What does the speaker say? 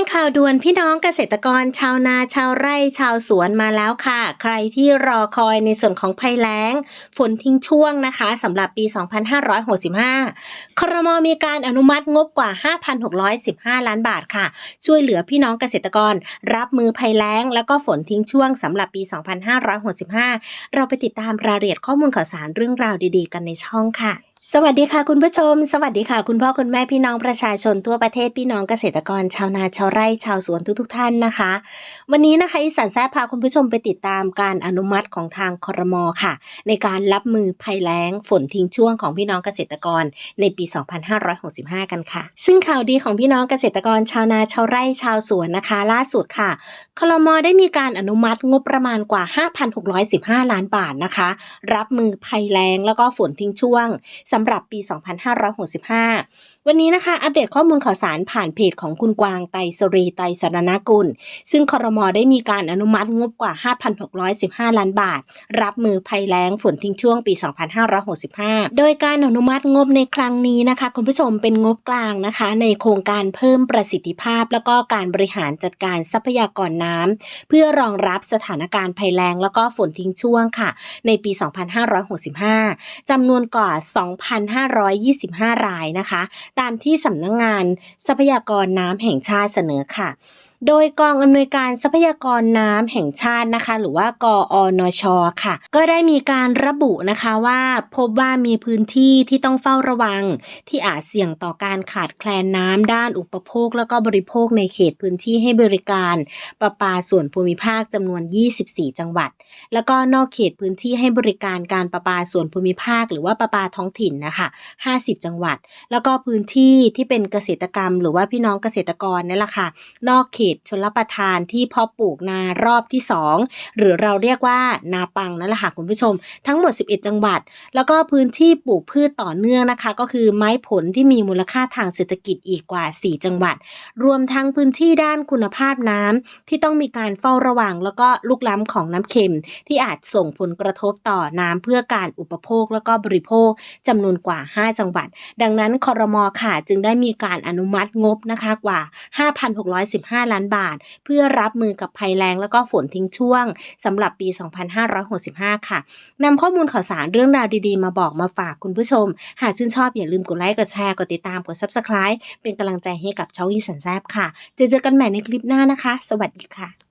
งข่าวด่วนพี่น้องเกษตรกรชาวนาชาวไร่ชาวสวนมาแล้วค่ะ ใครที่รอคอยในส่วนของภัยแล้ง ฝนทิ้งช่วงนะคะสำหรับปี 2565 ครมมีการอนุมัติงบกว่า 5,615 ล้านบาทค่ะ ช่วยเหลือพี่น้องเกษตรกร รับมือภัยแล้ง แล้วก็ฝนทิ้งช่วงสำหรับปี 2565 เราไปติดตามรายละเอียดข้อมูลข่าวสารเรื่องราวดีๆ กันในช่องค่ะ สวัสดีค่ะคุณผู้ชม สวัสดีค่ะ คุณพ่อคุณแม่พี่น้องประชาชนทั่วประเทศพี่น้องเกษตรกรชาวนาชาวไร่ชาวสวนทุกๆทท่านนะคะ วันนี้นะคะอีสันแซบพาคุณผู้ชมไปติดตามการอนุมัติของทางคอรมอค่ะ ในการรับมือภัยแล้งฝนทิ้งช่วงของพี่น้องเกษตรกรในปี 2565 กันค่ะ ซึ่งข่าวดีของพี่น้องเกษตรกรชาวนาชาวไร่ชาวสวนนะคะ ล่าสุดค่ะคลมอได้มีการอนุมัติงบประมาณกว่า 5,615 ล้านบาทนะคะ รับมือภัยแล้งแล้วก็ฝนทิ้งช่วงสำหรับปี 2565 วันนี้นะคะอัปเดตข้อมูลข่าวสารผ่านเพจของคุณกวางไตสรีไตรสรณกุล ซึ่งคอรมอได้มีการอนุมัติงบกว่า 5,615 ล้านบาท รับมือภัยแล้งฝนทิ้งช่วงปี 2565 โดยการอนุมัติงบในครั้งนี้นะคะ คุณผู้ชมเป็นงบกลางนะคะ ในโครงการเพิ่มประสิทธิภาพ แล้วก็การบริหารจัดการทรัพยากรน้ำเพื่อรองรับสถานการณ์ภัยแล้งแล้วก็ฝนทิ้งช่วงค่ะ ในปี 2565จำนวนกว่า2,525 รายนะคะ ตามที่สำนักงงานทรัพยากรน้ำแห่งชาติเสนอค่ะ โดยกองอำนวยการทรัพยากรน้ำแห่งชาตินะคะ หรือว่ากอนชค่ะ ก็ได้มีการระบุนะคะว่าพบว่ามีพื้นที่ที่ต้องเฝ้าระวัง ที่อาจเสี่ยงต่อการขาดแคลนน้ำด้านอุปโภค แล้วก็บริโภคในเขตพื้นที่ให้บริการประปาส่วนภูมิภาคจำนวน 24 จังหวัด แล้วก็นอกเขตพื้นที่ให้บริการการประปาส่วนภูมิภาค หรือว่าประปาท้องถิ่นนะคะ 50 จังหวัด แล้วก็พื้นที่ที่เป็นเกษตรกรรม หรือว่าพี่น้องเกษตรกรนี่แหละค่ะ นอกเขตชนรับประทานที่เพาะปลูกนารอบที่ 2 หรือเราเรียกว่านาปังนั่นแหละค่ะคุณผู้ชม ทั้งหมด 11 จังหวัด แล้วก็พื้นที่ปลูกพืชต่อเนื่องนะคะ ก็คือไม้ผลที่มีมูลค่าทางเศรษฐกิจอีกกว่า 4 จังหวัด รวมทั้งพื้นที่ด้านคุณภาพน้ำที่ต้องมีการเฝ้าระวัง แล้วก็ลุกล้ำของน้ำเค็ม ที่อาจส่งผลกระทบต่อน้ำเพื่อการอุปโภคแล้วก็บริโภคจำนวนกว่า 5 จังหวัด ดังนั้นคอรมอค่ะจึงได้มีการอนุมัติงบนะคะกว่า 5,615 ล้านานบาท เพื่อรับมือกับภัยแล้งแล้วก็ฝนทิ้งช่วงสำหรับปี 2565 ค่ะนำข้อมูลข่าวสารเรื่องราวดีๆ มาบอกมาฝากคุณผู้ชม หากชื่นชอบอย่าลืมกดไลค์กดแชร์กดติดตามกด Subscribe เป็นกำลังใจให้กับช่องอีสันแซบค่ะ เจอเจอกันใหม่ในคลิปหน้านะคะ สวัสดีค่ะ